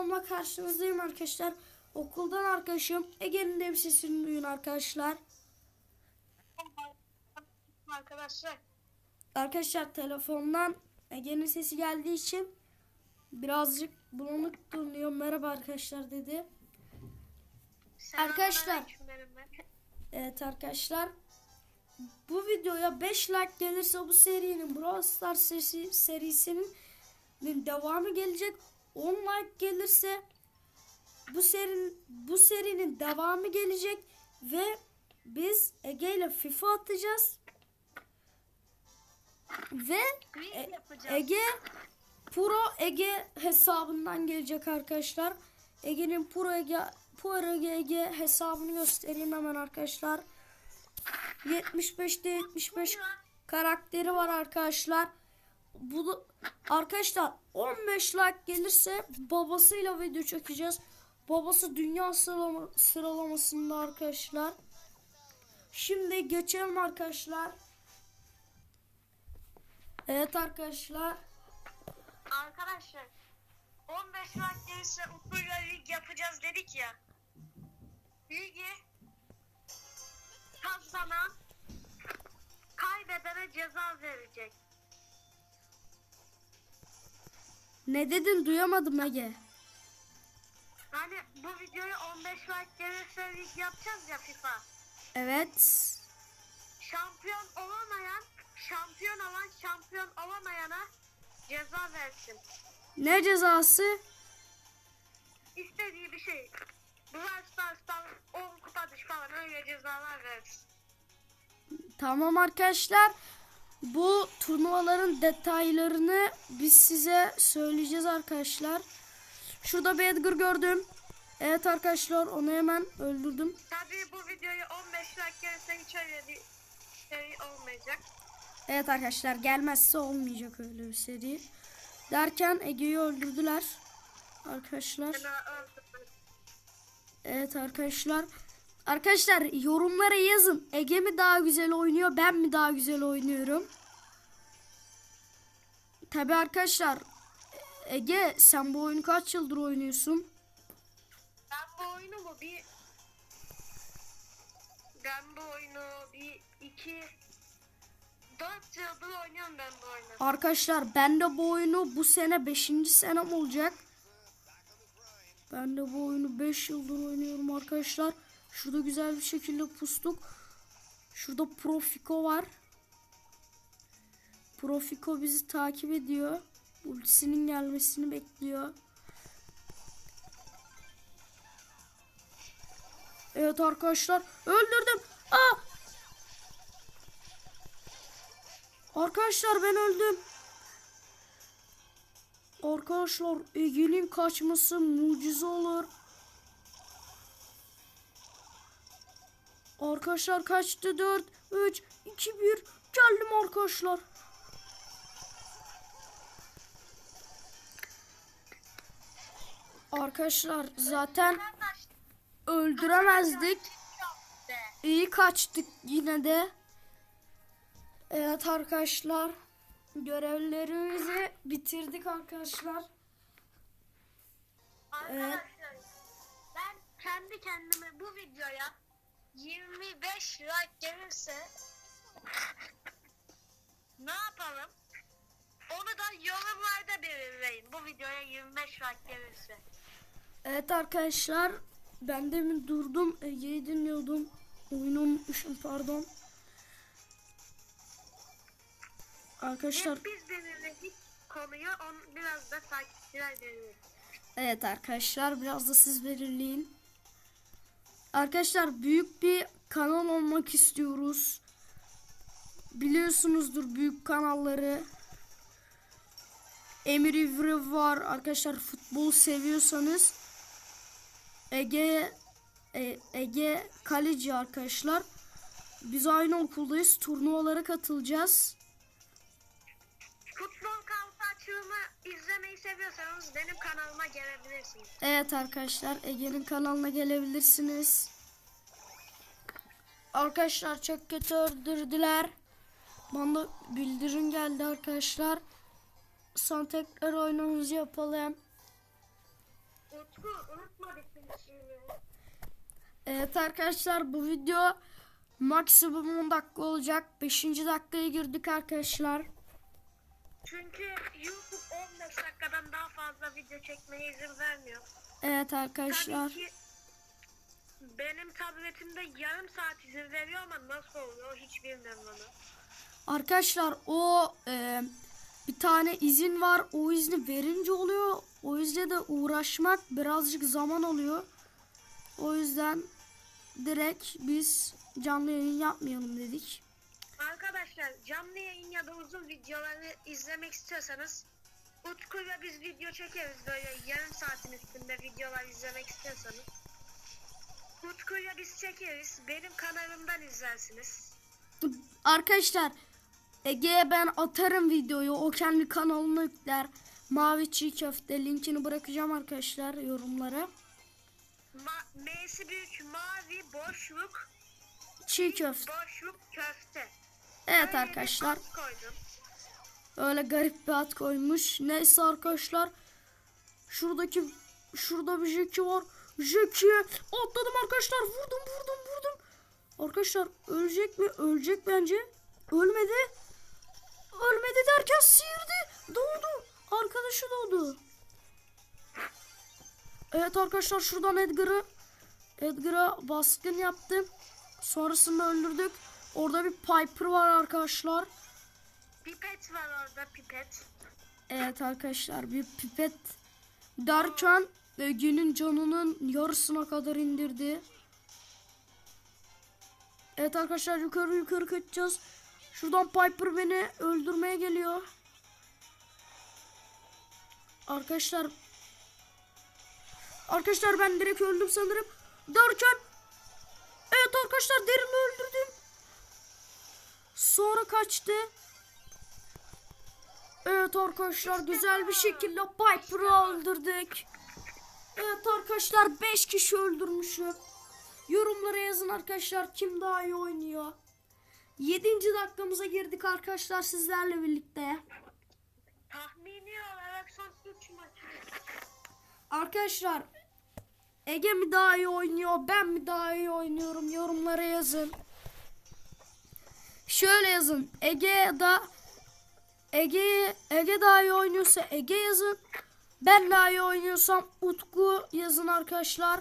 videomla karşınızdayım arkadaşlar. Okuldan arkadaşım Ege'nin de bir sesini duyun arkadaşlar. Arkadaşlar Arkadaşlar telefondan Ege'nin sesi geldiği için birazcık bulanık görünüyor. Merhaba arkadaşlar dedi. Arkadaşlar. benim ben. Evet arkadaşlar. Bu videoya 5 like gelirse bu serinin Brawl Stars serisi, serisinin devamı gelecek. 10 like gelirse bu serinin bu serinin devamı gelecek ve biz Ege ile FIFA atacağız. Ve E-. Ege Pro Ege hesabından gelecek arkadaşlar. Ege'nin Pro Ege Pro Ege, Ege hesabını göstereyim hemen arkadaşlar. 75'te 75 karakteri var arkadaşlar. Bu da- arkadaşlar 15 like gelirse babasıyla video çekeceğiz. Babası dünya sıralama, sıralamasında arkadaşlar. Şimdi geçelim arkadaşlar. Evet arkadaşlar. Arkadaşlar 15 like gelirse Utku'yla lig yapacağız dedik ya. Ligi kazanan kaybedene ceza verecek. Ne dedin duyamadım Ege. Hani bu videoyu 15 like gelirse lig yapacağız ya FIFA. Evet. Şampiyon olamayan, şampiyon olan şampiyon olamayana ceza versin. Ne cezası? İstediği bir şey. Brawl Stars'tan 10 kupa düş falan öyle cezalar versin. Tamam arkadaşlar. Bu turnuvaların detaylarını biz size söyleyeceğiz arkadaşlar. Şurada bir Edgar gördüm. Evet arkadaşlar onu hemen öldürdüm. Tabii bu videoyu 15 like gelirse hiç öyle bir şey olmayacak. Evet arkadaşlar gelmezse olmayacak öyle bir seri. Derken Ege'yi öldürdüler. Arkadaşlar. Evet arkadaşlar. Arkadaşlar yorumlara yazın. Ege mi daha güzel oynuyor ben mi daha güzel oynuyorum? Tabi arkadaşlar. Ege sen bu oyunu kaç yıldır oynuyorsun? Ben bu oyunu mu bir... Ben bu oyunu bir iki... Dört yıldır oynuyorum ben bu oyunu. Arkadaşlar ben de bu oyunu bu sene 5. senem olacak. Ben de bu oyunu 5 yıldır oynuyorum arkadaşlar. Şurada güzel bir şekilde pustuk. Şurada Profiko var. Profiko bizi takip ediyor. Ultisinin gelmesini bekliyor. Evet arkadaşlar öldürdüm. Aa! Arkadaşlar ben öldüm. Arkadaşlar Ege'nin kaçması mucize olur. Arkadaşlar kaçtı 4 3 2 1 geldim arkadaşlar. Arkadaşlar zaten öldüremezdik. İyi kaçtık yine de. Evet arkadaşlar. Görevlerimizi bitirdik arkadaşlar. Arkadaşlar ben kendi kendime bu videoya 25 like gelirse ne yapalım? Onu da yorumlarda belirleyin. Bu videoya 25 like gelirse. Evet arkadaşlar. Ben demin durdum. Ege'yi dinliyordum. Oyunu unutmuşum pardon. Arkadaşlar Hep biz belirledik konuyu. Onu biraz da takipçiler belirler. evet arkadaşlar biraz da siz belirleyin. Arkadaşlar büyük bir kanal olmak istiyoruz. Biliyorsunuzdur büyük kanalları. Emir İvri var. Arkadaşlar futbol seviyorsanız Ege e- Ege kaleci arkadaşlar. Biz aynı okuldayız. Turnuvalara katılacağız. Seviyorsanız benim kanalıma gelebilirsiniz. Evet arkadaşlar Ege'nin kanalına gelebilirsiniz. Arkadaşlar çok kötü öldürdüler. Bana bildirim geldi arkadaşlar. Son tekrar oyunumuzu yapalım. Utku unutma. Evet arkadaşlar bu video maksimum 10 dakika olacak. 5. dakikaya girdik arkadaşlar. Çünkü YouTube 15 dakikadan daha fazla video çekmeye izin vermiyor. Evet arkadaşlar. Tabii ki benim tabletimde yarım saat izin veriyor ama nasıl oluyor hiç bilmiyorum onu. Arkadaşlar o e, bir tane izin var. O izni verince oluyor. O yüzden de uğraşmak birazcık zaman oluyor. O yüzden direkt biz canlı yayın yapmayalım dedik. Arkadaşlar canlı yayın ya da uzun videoları izlemek istiyorsanız Utku'yla biz video çekeriz böyle yarım saatin üstünde videolar izlemek istiyorsanız. Utku'yla biz çekeriz. Benim kanalımdan izlersiniz. Arkadaşlar Ege'ye ben atarım videoyu. O kendi kanalına yükler. Mavi çiğ köfte linkini bırakacağım arkadaşlar yorumlara. Ma- M'si büyük mavi boşluk Çiğ köfte. boşluk köfte. Evet arkadaşlar. Öyle garip bir ad koymuş. Neyse arkadaşlar. Şuradaki şurada bir Jackie var. Jackie atladım arkadaşlar. Vurdum vurdum vurdum. Arkadaşlar ölecek mi? Ölecek bence. Ölmedi. Ölmedi derken sıyırdı. Doğdu. Arkadaşı doğdu. Evet arkadaşlar şuradan Edgar'ı Edgar'a baskın yaptım. Sonrasında öldürdük. Orada bir Piper var arkadaşlar. Pipet var orada pipet. Evet arkadaşlar bir pipet derken Ege'nin canının yarısına kadar indirdi. Evet arkadaşlar yukarı yukarı kaçacağız. Şuradan Piper beni öldürmeye geliyor. Arkadaşlar Arkadaşlar ben direkt öldüm sanırım. Derken Evet arkadaşlar derini öldürdüm. Sonra kaçtı. Evet arkadaşlar güzel bir şekilde Piper'ı öldürdük. Evet arkadaşlar 5 kişi öldürmüşüm. Yorumlara yazın arkadaşlar kim daha iyi oynuyor. 7. dakikamıza girdik arkadaşlar sizlerle birlikte. Tahmini olarak son 3 maç. Arkadaşlar Ege mi daha iyi oynuyor ben mi daha iyi oynuyorum yorumlara yazın. Şöyle yazın Ege da Ege Ege daha iyi oynuyorsa Ege yazın. Ben daha iyi oynuyorsam Utku yazın arkadaşlar.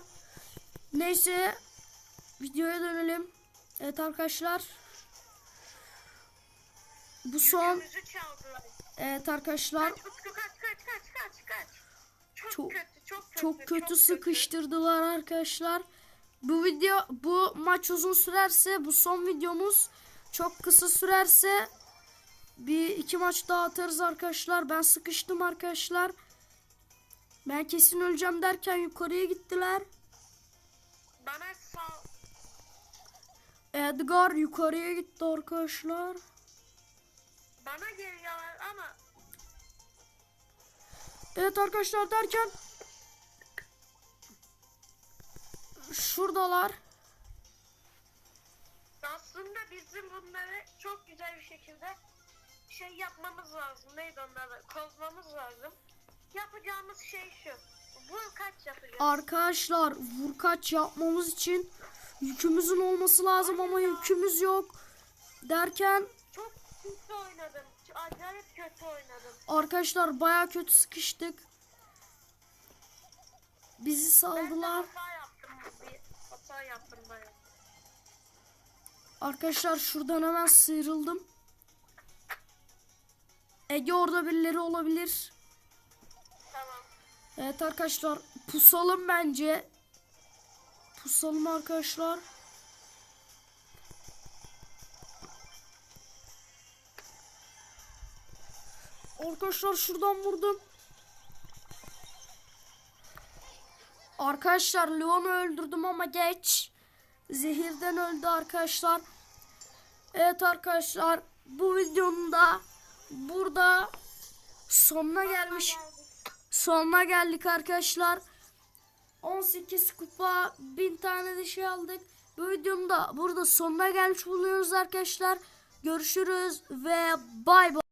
Neyse videoya dönelim. Evet arkadaşlar. Bu son evet arkadaşlar Kaç Utku kaç kaç kaç kaç kaç. Çok, Çok- kötü çok kötü. Çok kötü sıkıştırdılar arkadaşlar. Bu video bu maç uzun sürerse bu son videomuz çok kısa sürerse bir iki maç daha atarız arkadaşlar. Ben sıkıştım arkadaşlar. Ben kesin öleceğim derken yukarıya gittiler. Bana Edgar yukarıya gitti arkadaşlar. bana geliyorlar ama Evet arkadaşlar derken şuradalar. Aslında bizim bunları çok güzel bir şekilde şey yapmamız lazım. Neydi onları? Kozmamız lazım. Yapacağımız şey şu. Vur kaç yapacağız? Arkadaşlar vurkaç yapmamız için yükümüzün olması lazım ama yükümüz yok. Derken Çok kötü oynadım. Acayip kötü oynadım. arkadaşlar baya kötü sıkıştık. Bizi Ben saldılar. hata yaptım. Bir hata yaptım bayağı. Arkadaşlar şuradan hemen sıyrıldım. Ege orada birileri olabilir. Tamam. Evet arkadaşlar pusalım bence. Pusalım arkadaşlar. Arkadaşlar şuradan vurdum. Arkadaşlar Leon'u öldürdüm ama geç. Zehirden öldü arkadaşlar. Evet arkadaşlar bu videonun da burada sonuna gelmiş sonuna geldik arkadaşlar. 18 kupa 1000 tane de şey aldık. Bu videonun da burada sonuna gelmiş bulunuyoruz arkadaşlar. Görüşürüz ve bay bay.